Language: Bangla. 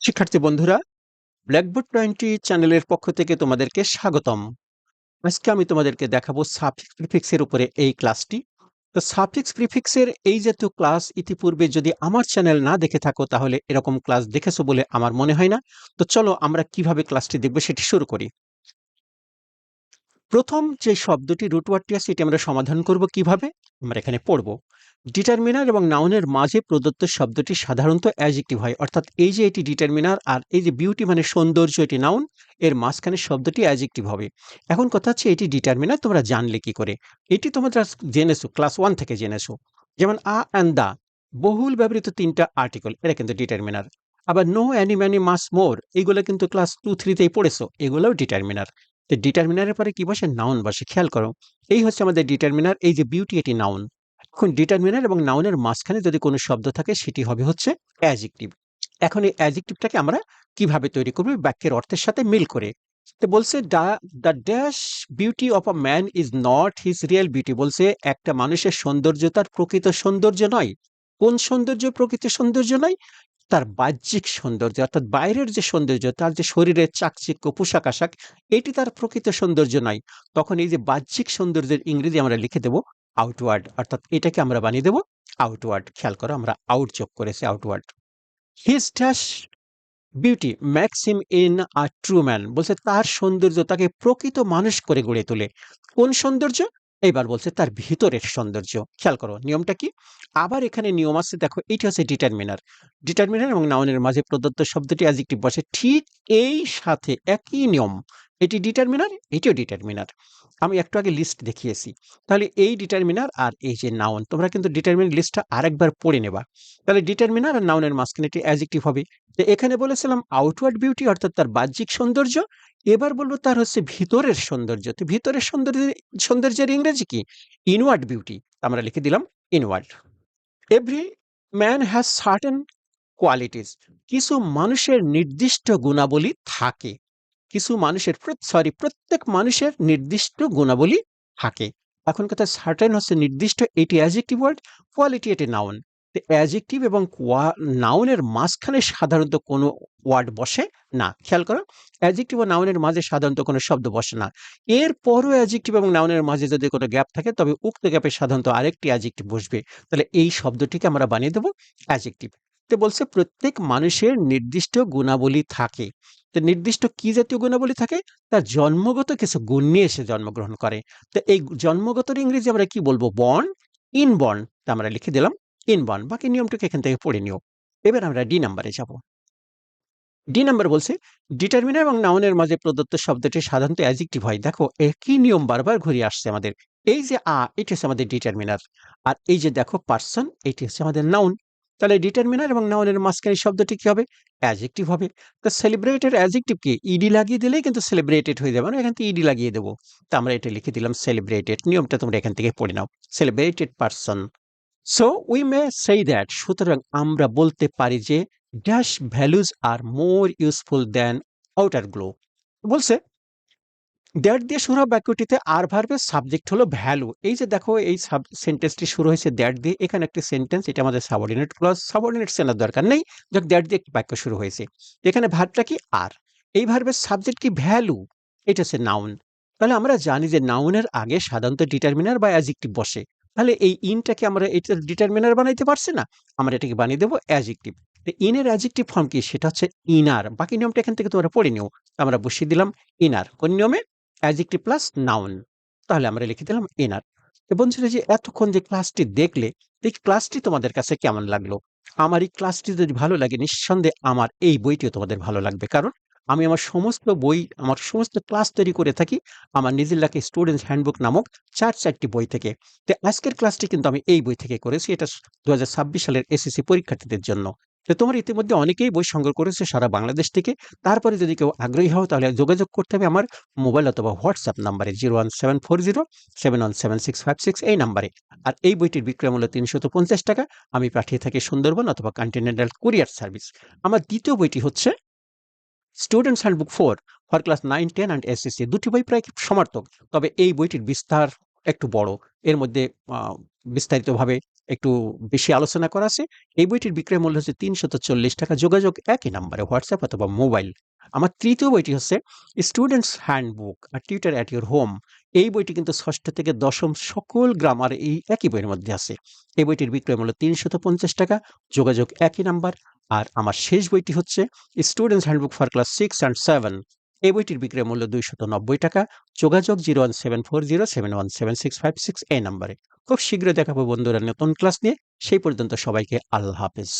শিক্ষার্থী বন্ধুরা ব্ল্যাকবোর্ড টোয়েন্টি চ্যানেলের পক্ষ থেকে তোমাদেরকে স্বাগতম। আজকে আমি তোমাদেরকে দেখাবো সাফিক্স প্রিফিক্সের উপরে এই ক্লাসটি তো সাফিক্স প্রিফিক্সের এই জাতীয় ক্লাস ইতিপূর্বে যদি আমার চ্যানেল না দেখে থাকো, তাহলে এরকম ক্লাস দেখেছ বলে আমার মনে হয় না। তো চলো আমরা কীভাবে ক্লাসটি দেখব সেটি শুরু করি। প্রথম যে শব্দটি রুটওয়ার্ডটি আছে এটি আমরা সমাধান করব কীভাবে? আমরা এখানে পড়ব। ডিটারমিনার এবং নাউনের মাঝে প্রদত্ত শব্দটি সাধারণত অ্যাজেক্টিভ হয়। অর্থাৎ এই যে এটি ডিটারমিনার আর এই যে বিউটি মানে সৌন্দর্য, এটি নাউন এর মাঝখানে শব্দটি অ্যাজেক্টিভ হবে। এখন কথা হচ্ছে এটি ডিটারমিনার তোমরা জানলে কি করে? এটি তোমরা জেনেছো ক্লাস ওয়ান থেকে জেনেছো। যেমন আ অ্যান্ড দা, বহুল ব্যবহৃত তিনটা আর্টিকেল এরা কিন্তু ডিটারমিনার আবার নো অ্যানিম্যানি মাস মোর এগুলো কিন্তু ক্লাস টু থ্রিতেই পড়েছো, এগুলোও ডিটারমিনার তো ডিটারমিনারের পরে কি বসে? নাউন বসে। খেয়াল করো, এই হচ্ছে আমাদের ডিটারমিনার এই যে বিউটি এটি নাউন এখন ডিটারমিনার এবং নাউনের মাঝখানে যদি কোনো শব্দ থাকে, সেটি হবে হচ্ছে অ্যাজেক্টিভ এখন এই অ্যাজেক্টিভটাকে আমরা কীভাবে তৈরি করব? বাক্যের অর্থের সাথে মিল করে। তো বলছে the dash beauty of a man is not his real beauty বলছে, একটা মানুষের সৌন্দর্য তার প্রকৃত সৌন্দর্য নয়। কোন সৌন্দর্য? প্রকৃত সৌন্দর্য নয়। তার বাহ্যিক সৌন্দর্য, অর্থাৎ বাইরের যে সৌন্দর্য, তার যে শরীরের চাকচিক্য, পোশাক আশাক, এটি তার প্রকৃত সৌন্দর্য নয়। তখন এই যে বাহ্যিক সৌন্দর্যের ইংরেজি আমরা লিখে দেব আউটওয়ার্ড অর্থাৎ এটাকে আমরা বানিয়ে দেব আউটওয়ার্ড খেয়াল করো, আমরা আউট যোগ করেছি outward his dash beauty maxim in a true man বলছে তার সৌন্দর্য তাকে প্রকৃত মানুষ করে গড়ে তোলে। কোন সৌন্দর্য? এইবার বলছে তার ভিতরের সৌন্দর্য। খেয়াল করো, নিয়মটা কি? আবার এখানে নিয়ম আছে, দেখো, এটি হচ্ছে ডিটারমিনার ডিটারমিনার এবং নাউনের মাঝে প্রদত্ত শব্দটি অ্যাজেক্টিভ বসে। ঠিক এই সাথে একই নিয়ম। এটি ডিটারমিনার এটিও ডিটারমিনার আমি একটু আগে লিস্ট দেখিয়েছি। তাহলে এই ডিটারমিনার আর এই যে নাউন তোমরা কিন্তু ডিটারমিনার লিস্টটা আরেকবার পড়ে নেবা। তাহলে ডিটারমিনার আর নাউনের মাঝখানে এটি অ্যাজেক্টিভ হবে। তো এখানে বলেছিলাম আউটওয়ার্ড বিউটি অর্থাৎ তার বাহ্যিক সৌন্দর্য, এবার বলব তার হচ্ছে ভিতরের সৌন্দর্য। তো ভিতরের সৌন্দর্য, সৌন্দর্যের ইংরেজি কি? ইনওয়ার্ড বিউটি আমরা লিখে দিলাম inward every man has certain qualities কিছু মানুষের নির্দিষ্ট গুণাবলী থাকে। কিছু মানুষের সরি প্রত্যেক মানুষের নির্দিষ্ট গুণাবলী থাকে। এখন কথা সার্টেন হচ্ছে নির্দিষ্ট, এটি অ্যাজেক্টিভ ওয়ার্ড কোয়ালিটি এটি নাউন অ্যাজেক্টিভ এবং কোয়া নাউনের মাঝখানে সাধারণত কোনো ওয়ার্ড বসে না। খেয়াল করো অ্যাজেক্টিভ ও নাউনের মাঝে সাধারণত কোনো শব্দ বসে না। এরপরও অ্যাজেক্টিভ এবং নাউনের মাঝে যদি কোনো গ্যাপ থাকে, তবে উক্ত গ্যাপে সাধারণত আরেকটি অ্যাজেক্টিভ বসবে। তাহলে এই শব্দটিকে আমরা বানিয়ে দেবো অ্যাজেক্টিভ তো বলছে, প্রত্যেক মানুষের নির্দিষ্ট গুণাবলী থাকে। তো নির্দিষ্ট কি জাতীয় গুণাবলী থাকে? তার জন্মগত কিছু গুণ নিয়ে এসে জন্মগ্রহণ করে। তো এই জন্মগতর ইংরেজি আমরা কি বলব? বর্ন ইনবর্ন তা আমরা লিখে দিলাম। ইনবর্ন বাকি নিয়মটুকু এখান থেকে পড়ে নিও। এবার আমরা ডি নাম্বারে যাব। ডি নাম্বার বলছে, ডিটারমিনার এবং নাউনের মাঝে প্রদত্ত শব্দটি সাধারণত অ্যাজেক্টিভ হয়। দেখো, একই নিয়ম বারবার ঘুরে আসছে আমাদের। এই যে আ, এটি হচ্ছে আমাদের ডিটারমিনার। আর এই যে দেখো, পার্সন, এটি হচ্ছে আমাদের নাউন। তাহলে ডিটারমিনার এবং নাউনের মাঝখানে শব্দটি কি হবে? অ্যাজেক্টিভ হবে। তো সেলিব্রেটেড অ্যাজেক্টিভ কি? ইডি লাগিয়ে দিলেই কিন্তু সেলিব্রেটেড হয়ে যাবে। না এখান থেকে ইডি লাগিয়ে দেবো। তো আমরা এটা লিখে দিলাম সেলিব্রেটেড। নিয়মটা তোমরা এখান থেকে পড়ে নাও। Celebrated person. So we may সেই দ্যাট সুতরাং আমরা বলতে পারি যে dash values are more useful than outer glow বলছে দ্যাট দিয়ে শুরু বাক্যটিতে আর ভার্বের সাবজেক্ট হলো ভ্যালু এই যে দেখো, এই সাব সেন্টেন্সটি শুরু হয়েছে দ্যাট দিয়ে, এখানে একটি সেন্টেন্স এটা আমাদের সাবঅর্ডিনেট ক্লজ সাবঅর্ডিনেট সেনার দরকার নেই। যাক দ্যাট দিয়ে একটি বাক্য শুরু হয়েছে। এখানে ভার্বটা কি আর এই ভার্বের সাবজেক্ট কি ভ্যালু এটা হচ্ছে নাউন তাহলে আমরা জানি যে নাউনের আগে সাধারণত ডিটারমিনার বা অ্যাজেক্টিভ বসে। তাহলে এই ইনটাকে আমরা এটা ডিটারমিনার বানাইতে পারছি না, আমরা এটাকে বানিয়ে দেবো অ্যাজেক্টিভ ইনের অ্যাজেক্টিভ ফর্ম কি? সেটা হচ্ছে ইনার। বাকি নিয়মটা এখান থেকে তোমরা পড়ে নিও। আমরা বসিয়ে দিলাম ইনার। কোন নিয়মে? অ্যাজেক্টিভ প্লাস নাউন তাহলে আমরা লিখে দিলাম ইনার। বন্ধুরা যে এতক্ষণ যে ক্লাসটি দেখলে, এই ক্লাসটি তোমাদের কাছে কেমন লাগল? আমার এই ক্লাসটি যদি ভালো লাগে, নিঃসন্দেহে আমার এই বইটিও তোমাদের ভালো লাগবে। কারণ আমি আমার সমস্ত বই, আমার সমস্ত ক্লাস তৈরি করে থাকি আমার নিজের স্টুডেন্টস হ্যান্ডবুক নামক চার চারটি বই থেকে। তো আজকের ক্লাসটি কিন্তু আমি এই বই থেকে করেছি, এটা দু হাজার ছাব্বিশ সালের এসএসসি পরীক্ষার্থীদের জন্য। তো তোমার ইতিমধ্যে অনেকেই বই সংগ্রহ করেছে সারা বাংলাদেশ থেকে। তারপরে যদি কেউ আগ্রহী হও তাহলে যোগাযোগ করতে হবে আমার মোবাইল অথবা হোয়াটসঅ্যাপ নাম্বারে zero one seven four zero, seven one seven six five six এই নাম্বারে। আর এই বইটির বিক্রয় মূল্য তিনশত পঞ্চাশ টাকা। আমি পাঠিয়ে থাকি সুন্দরবন অথবা কন্টিনেন্টাল কুরিয়ার সার্ভিস। আমার দ্বিতীয় বইটি হচ্ছে students handbook four for class nine ten and SSC দুটি বই প্রায় সমার্থক, তবে এই বইটির বিস্তার একটু বড়। এর মধ্যে বিস্তারিতভাবে একটু বেশি আলোচনা করা আছে। এই বইটির বিক্রয় মূল্য হচ্ছে তিনশত চল্লিশ টাকা, যোগাযোগ একই নাম্বারে, হোয়াটসঅ্যাপ অথবা মোবাইল। আমার তৃতীয় বইটি হচ্ছে স্টুডেন্টস হ্যান্ডবুক আর টিউটার অ্যাট ইউর হোম এই বইটি কিন্তু ষষ্ঠ থেকে দশম সকল গ্রামার এই একই বইয়ের মধ্যে আছে। এই বইটির বিক্রয় মূল্য তিনশত পঞ্চাশ টাকা, যোগাযোগ একই নাম্বার। আর আমার শেষ বইটি হচ্ছে students handbook for class six and seven এই বইটির বিক্রয় মূল্য দুইশত নব্বই টাকা, যোগাযোগ zero one seven four zero seven one seven six five six এই নাম্বারে। খুব শীঘ্রই দেখাবো বন্ধুরা নতুন ক্লাস নিয়ে, সেই পর্যন্ত সবাইকে আল্লাহ হাফেজ।